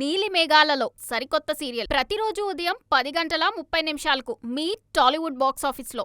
నీలి మేఘాలలో సరికొత్త సీరియల్. ప్రతిరోజు ఉదయం పది గంటల ముప్పై నిమిషాలకు మీ టాలీవుడ్ బాక్స్ ఆఫీస్లో.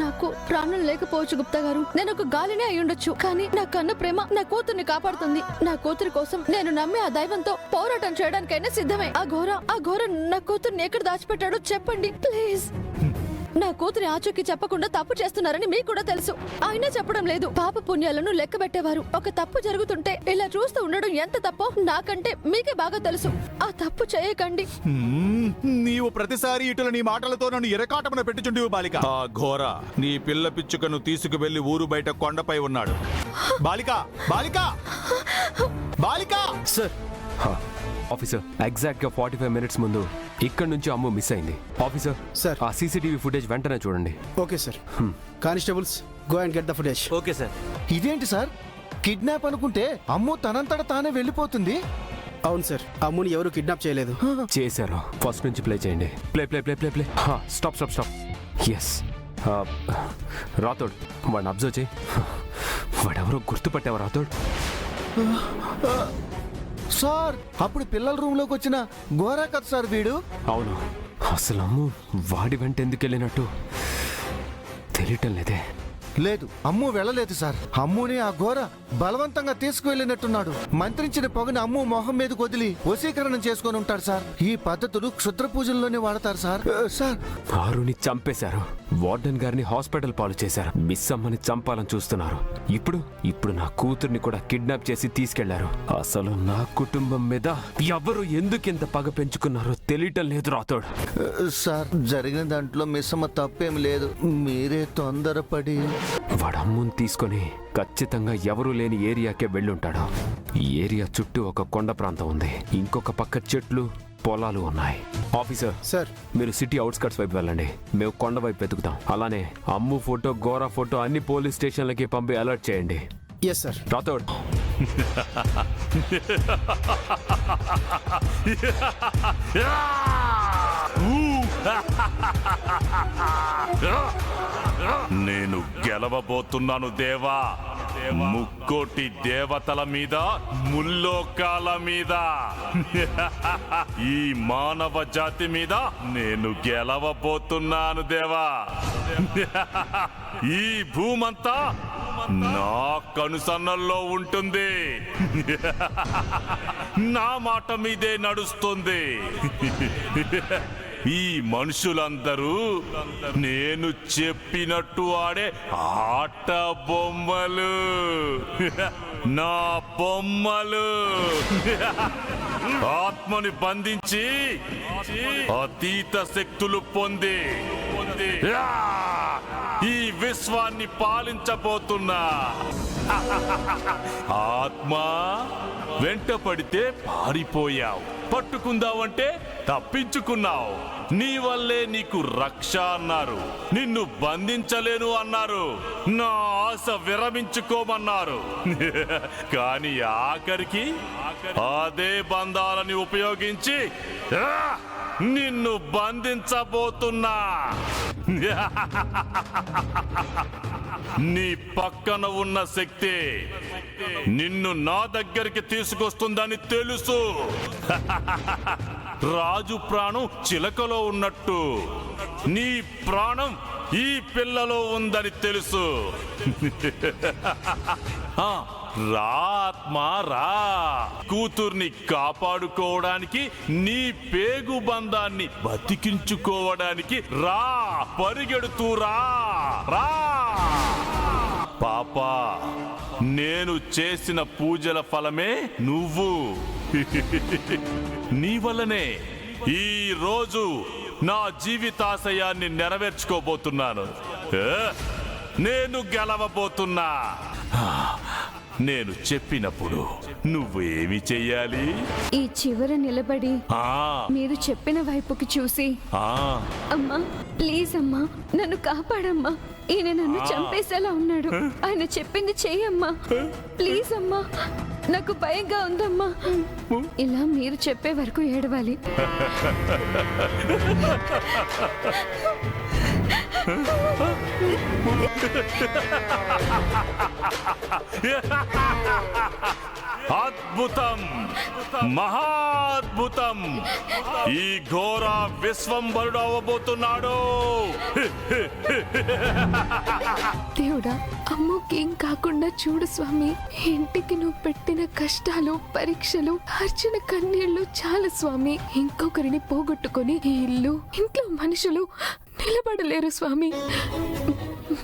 నాకు ప్రాణం లేకపోవచ్చు గుప్తా గారు. నేను ఒక గాలినే అయి ఉండొచ్చు. కానీ నా కన్న ప్రేమ నా కూతుర్ని కాపాడుతుంది. నా కూతురి కోసం నేను నమ్మే ఆ దైవంతో పోరాటం చేయడానికైనా సిద్ధమే. ఆ ఘోర ఆ ఘోర నా కూతుర్ని ఎక్కడ దాచిపెట్టాడో చెప్పండి ప్లీజ్. నా కూతురి ఆచూకీ చెప్పకుండా తప్పు చేస్తున్నారని మీకు కూడా తెలుసు. అయినా చెప్పడం లేదు. పాప పుణ్యాలను లెక్క పెట్టేవారు. ఒక తప్పు జరుగుతుంటే ఇలా చూస్తూ ఉండడం ఎంత తప్పో నాకంటే మీకే బాగా తెలుసు. ఆ తప్పు చేయకండి. మ్మ్. నీవు ప్రతిసారి ఇటుల నీ మాటలతో నన్ను ఎరకాటమున పెట్టుచుంటివి బాలిక. ఆ ఘోర నీ పిల్ల పిచ్చుకను తీసుకువెళ్ళి ఊరు బయట కొండపై ఉన్నాడు. బాలిక బాలిక! బాలిక! సార్ ఆఫీసర్ ఎగ్జాక్ట్గా ఫార్టీ ఫైవ్ మినిట్స్ ముందు ఇక్కడ నుంచి అమ్ము మిస్ అయింది. Officer sir. ఆ సీసీటీవీ ఫుటేజ్ వెంటనే చూడండి. Okay sir constables go and get the footage okay sir ఇదేంటి సార్ కిడ్నాప్ అనుకుంటే అమ్మో తనంతట తానే వెళ్ళిపోతుంది. అవును సార్ అమ్ముని ఎవరు కిడ్నాప్ చేయలేదు. చేశారు. ఫస్ట్ నుంచి ప్లే చేయండి. Play play play play play stop stop stop S Rathod వాడిని అబ్జర్వ్ చేయి. వాడెవరో గుర్తుపట్టావా రాతోడ్ సార్ అప్పుడు పిల్లల రూమ్లోకి వచ్చిన ఘోరా కదా సార్ వీడు? అవును. అసలు అమ్ము వాడి వెంట ఎందుకు వెళ్ళినట్టు తెలియటం లేదే. లేదు అమ్ము వెళ్ళలేదు సార్. అమ్ముని ఆ ఘోర బలవంతంగా తీసుకువెళ్ళినట్టున్నాడు. మంత్రించిన పొగని అమ్ము మొహం మీదకి వదిలి వశీకరణం చేసుకొని ఉంటాడు సార్. ఈ పద్ధతులు క్షుద్ర పూజల్లోనే వాడతారు సార్. సార్. ఆరుని చంపేశారు. వార్డెన్ గారిని హాస్పిటల్ పాలు చేశారు. మిస్ అమ్మని చంపాలని చూస్తున్నారు. ఇప్పుడు ఇప్పుడు నా కూతుర్ని కూడా కిడ్నాప్ చేసి తీసుకెళ్ళారు. అసలు నా కుటుంబం మీద ఎవరు ఎందుకు ఇంత పగ పెంచుకున్నారో తెలియటం లేదు రాతోడు. సార్ జరిగిన దాంట్లో మిస్సమ్మ తప్పేం లేదు. మీరే తొందరపడి వాడు అమ్ముని తీసుకొని ఖచ్చితంగా ఎవరూ లేని ఏరియాకే వెళ్ళుంటాడు. ఈ ఏరియా చుట్టూ ఒక కొండ ప్రాంతం ఉంది. ఇంకొక పక్క చెట్లు పొలాలు ఉన్నాయి. Officer sir. మీరు సిటీ అవుట్స్కట్స్ వైపు వెళ్ళండి. మేము కొండ వైపు వెతుకుతాం. అలానే అమ్ము ఫోటో గోరా ఫోటో అన్ని పోలీస్ స్టేషన్లకి పంపి అలర్ట్ చేయండి. ఎస్ సార్ నేను గెలవబోతున్నాను దేవా. ముక్కోటి దేవతల మీద ముల్లోకాల మీద. ఈ మానవ జాతి మీద నేను గెలవబోతున్నాను దేవా. ఈ భూమంతా నా కనుసన్నల్లో ఉంటుంది. నా మాట మీదే నడుస్తుంది. ఈ మనుషులందరూ నేను చెప్పినట్టు ఆడే ఆట బొమ్మలు. నా బొమ్మలు. ఆత్మని బంధించి అతీత శక్తులు పొంది. ఈ విశ్వాన్ని పాలించబోతున్నా. ఆత్మ వెంట పడితే పారిపోయావు. పట్టుకుందావంటే తప్పించుకున్నావు. నీ వల్లే నీకు రక్ష అన్నారు. నిన్ను బంధించలేను అన్నారు. నా ఆశ విరమించుకోమన్నారు. కానీ ఆఖరికి అదే బంధాలని ఉపయోగించి నిన్ను బంధించబోతున్నా. నీ పక్కన ఉన్న శక్తి నిన్ను నా దగ్గరికి తీసుకొస్తుందని తెలుసు. రాజు ప్రాణం చిలకలో ఉన్నట్టు. నీ ప్రాణం ఈ పిల్లలో ఉందని తెలుసు. ఆ, రా రా. కూతుర్ని కాపాడుకోవడానికి నీ పేగు బంధాన్ని బతికించుకోవడానికి రా పరిగెడుతూ రా రా. పాపా నేను చేసిన పూజల ఫలమే నువ్వు. నీ వల్లనే ఈ రోజు నా జీవితాశయాన్ని నెరవేర్చుకోబోతున్నాను. నేను గెలవబోతున్నా. నేను చెప్పినప్పుడు నువ్వు ఏమి చెయ్యాలి? ఈ చివర నిలబడి ఆ. మీరు చెప్పిన వైపుకి చూసి ఆ. అమ్మా ప్లీజ్ అమ్మా నన్ను కాపాడమ్మా. ఈయన నన్ను చంపేసేలా ఉన్నాడు. ఆయన చెప్పింది చెయ్యమ్మా ప్లీజ్ అమ్మా నాకు భయంగా ఉందమ్మా. ఇలా మీరు చెప్పే వరకు ఏడవాలి. అద్భుతం! మహాద్భుతం! ఈ ఘోర విశ్వంభరుడు అవ్వబోతున్నాడు. దేవుడా అమ్మకేం కాకుండా చూడు స్వామి. ఇంటికి నువ్వు పెట్టిన కష్టాలు పరీక్షలు అర్చన కన్నీళ్ళు చాలు స్వామి. ఇంకొకరిని పోగొట్టుకొని ఈ ఇల్లు ఇంట్లో మనుషులు నిలబడలేరు స్వామి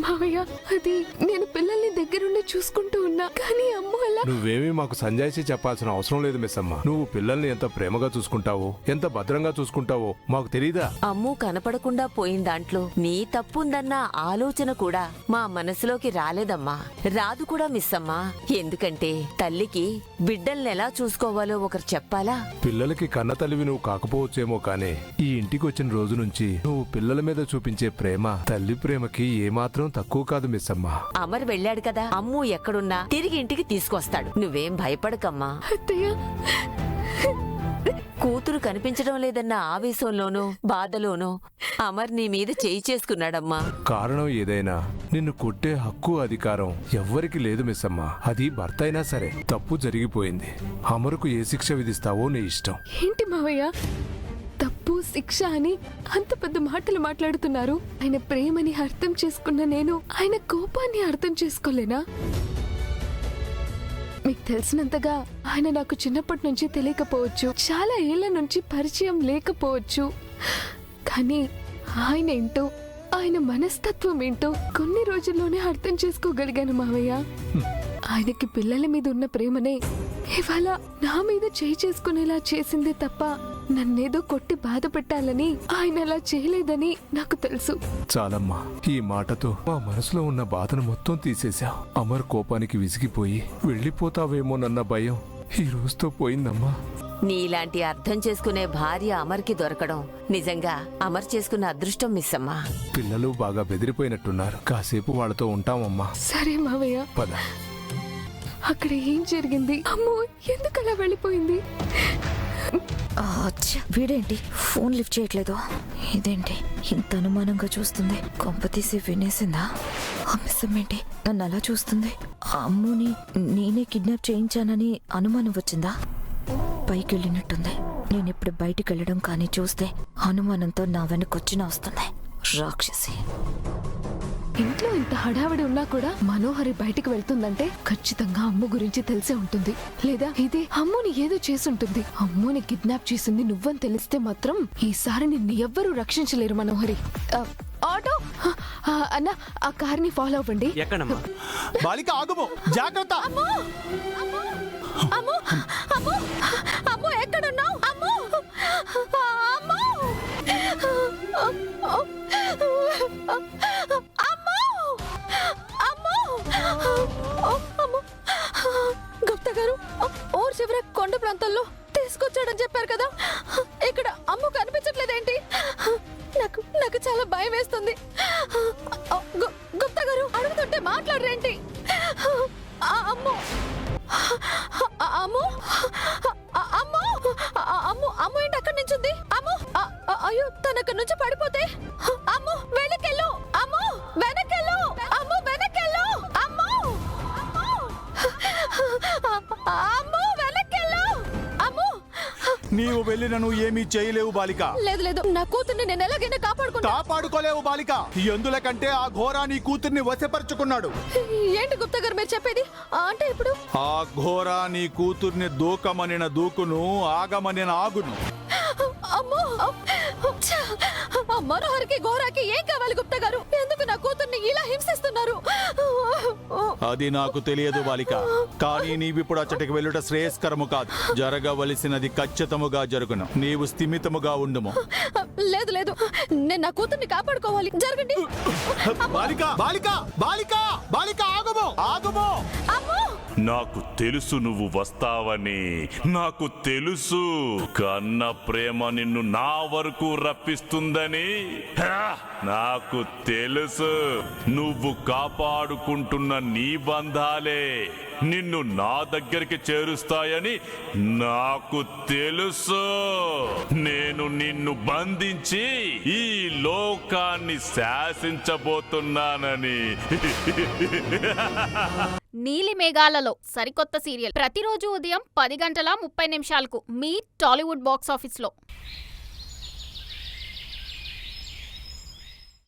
మావయ్య అది నేను పిల్లల్ని దగ్గరుండి చూసుకుంటూ ఉన్నా కానీ అమ్మ అలా నువ్వేమీ మాకు సంజాయిషి చెప్పాల్సిన అవసరం లేదు మిస్ అమ్మ. నువ్వు పిల్లల్ని ఎంత ప్రేమగా చూసుకుంటావో ఎంత భద్రంగా చూసుకుంటావో మాకు తెలీదా? అమ్ము కనపడకుండా పోయిన దాంట్లో నీ తప్పుందన్న ఆలోచన కూడా మా మనసులోకి రాలేదమ్మా. రాదు కూడా మిస్ అమ్మా. ఎందుకంటే తల్లికి బిడ్డల్ని ఎలా చూసుకోవాలో ఒకరు చెప్పాలా? పిల్లలకి కన్న తల్లివి నువ్వు కాకపోవచ్చేమో కానీ ఈ ఇంటికి వచ్చిన రోజు నుంచి నువ్వు పిల్లల మీద చూపించే ప్రేమ తల్లి ప్రేమకి ఏమాత్రం తక్కువ కాదు మిస్ అమ్మ. అమర్ వెళ్ళాడు కదా. అమ్ము ఎక్కడున్నా తిరిగి ఇంటికి తీసుకొస్తాడు. నువ్వేం భయపడకమ్మా. అత్తయ్య. కూతురు కనిపించడం లేదన్న ఆవేశంలోనూ బాధలోనూ అమర్ నీ మీద చేయి చేసుకున్నాడమ్మా. కారణం ఏదైనా నిన్ను కొట్టే హక్కు అధికారం ఎవ్వరికి లేదు మిస్ అమ్మ. అది భర్త అయినా సరే తప్పు జరిగిపోయింది. అమరుకు ఏ శిక్ష విధిస్తావో నీ ఇష్టం. ఏంటి మావయ్య? తప్పు శిక్ష అని అంత పెద్ద మాటలు మాట్లాడుతున్నారు. ఆయన ప్రేమని అర్థం చేసుకున్న నేను ఆయన కోపాన్ని అర్థం చేసుకోలేనా? మీకు తెలిసినంతగా ఆయన నాకు చిన్నప్పటి నుంచి తెలియకపోవచ్చు. చాలా ఏళ్ళ నుంచి పరిచయం లేకపోవచ్చు. కానీ ఆయన ఏంటో ఆయన మనస్తత్వం ఏంటో కొన్ని రోజుల్లోనే అర్థం చేసుకోగలిగాను మావయ్య. ఆయనకి పిల్లల మీద ఉన్న ప్రేమనే ఇవాళ నా మీద చేయి చేసుకునేలా చేసిందే తప్ప నన్నేదో కొట్టి బాధ పెట్టాలని ఆయన అలా చేయలేదని నాకు తెలుసు. చాలమ్మా ఈ మాటతో మా మనసులో ఉన్న బాధను మొత్తం తీసేశావు అమర్ కోపానికి విసిగిపోయి వెళ్ళిపోతావేమోనన్న భయం. ఈ రోజుతో పోయిందమ్మా. నీలాంటి అర్థం చేసుకునే భార్య అమర్కి దొరకడం నిజంగా అమర్ చేసుకున్న అదృష్టం మిస్ అమ్మా. పిల్లలు బాగా బెదిరిపోయినట్టున్నారు. కాసేపు వాళ్ళతో ఉంటామమ్మా. సరే మావయ్య. పద. అక్కడ ఏం జరిగింది? అమ్మో ఎందుకు అలా వెళ్ళిపోయింది? వీడేంటి? ఫోన్ లిఫ్ట్ చేయట్లేదు. ఇదేంటి? ఇంత అనుమానంగా చూస్తుంది. కొంప తీసి వినేసిందా? ఆ ఏంటి? నన్ను అలా చూస్తుంది. అమ్ముని నేనే కిడ్నాప్ చేయించానని అనుమానం వచ్చిందా? పైకి వెళ్ళినట్టుంది నేను ఇప్పుడు బయటికి వెళ్ళడం కానీ చూస్తే అనుమానంతో నా వెనకొచ్చిన వస్తుంది. రాక్షసి. ఇంట్లో ఇంత హడావిడి ఉన్నా కూడా మనోహరి బయటికి వెళ్తుందంటే ఖచ్చితంగా అమ్ము గురించి తెలిసే ఉంటుంది. లేదా ఇదే అమ్ముని ఏదో చేసుంటుంది. అమ్ముని కిడ్నాప్ చేసింది నువ్వని తెలిస్తే మాత్రం ఈసారి నిన్ను ఎవ్వరూ రక్షించలేరు మనోహరి. ఆటో? అన్న ఆ కార్ని ఫాలో అవ్వండి. ఎక్కడమ్మా? బాలిక ఆగుము. జాగ్రత్త. అమ్ము! అమ్ము! అమ్ము! చివర కొండ ప్రాంతాల్లో తీసుకొచ్చాడని చెప్పారు కదా. ఇక్కడ అమ్ము కనిపించట్లేదేంటి? నాకు నాకు చాలా భయం వేస్తుంది. గుప్తా గారు అడుగుతుంటే మాట్లాడరేంటి? అమ్ము. అమ్ము. అమ్ము. అమ్ము అమ్ము ఏంటి అక్కడి నుంచి ఉంది? అమ్ము. అయ్యో తన అక్కడి నుంచి పడిపోతే? నీవు వెళ్ళి నన్ను ఏమీ చేయలేవు బాలిక. లేదు లేదు. నా కూతుర్ని నేను ఎలాగైనా కాపాడుకుంటా. కాపాడుకోలేవు బాలిక. ఎందులకంటే ఆ ఘోర నీ కూతుర్ని వశపరుచుకున్నాడు. ఏంటి గుప్తా గారు మీరు చెప్పేది? అంటే ఇప్పుడు? ఆ ఘోర నీ కూతుర్ని దూకమనిన దూకును ఆగమనిన ఆగును. అమ్మో! మనోహర్కి ఘోరాకి ఏం కావాలి గుప్తా గారు? ఎందుకు నా కూతుర్ని ఇలా హింసిస్తున్నారు? అది నాకు తెలియదు బాలిక. కానీ నీవిప్పుడు అచ్చటికి వెళ్ళుట శ్రేయస్కరము కాదు. జరగవలసినది ఖచ్చితముగా జరుగును. నీవు స్థిమితముగా ఉండుము. లేదు లేదు. నేను నా కూతుర్ని కాపాడుకోవాలి. జరగండి. బాలిక బాలిక బాలిక బాలిక ఆగుము ఆగుము. అమ్మో! నాకు తెలుసు నువ్వు వస్తావని. నాకు తెలుసు. కన్న ప్రేమ నిన్ను నా వరకు రప్పిస్తుందని. నాకు తెలుసు. నువ్వు కాపాడుకుంటున్న నీ బంధాలే. నిన్ను నా దగ్గరికి చేరుస్తాయని నాకు తెలుసు. నేను నిన్ను బంధించి ఈ లోకాన్ని శాసించబోతున్నానని. నీలి మేఘాలలో సరికొత్త సీరియల్. ప్రతిరోజు ఉదయం పది గంటల ముప్పై నిమిషాలకు మీ టాలీవుడ్ బాక్స్ ఆఫీస్లో.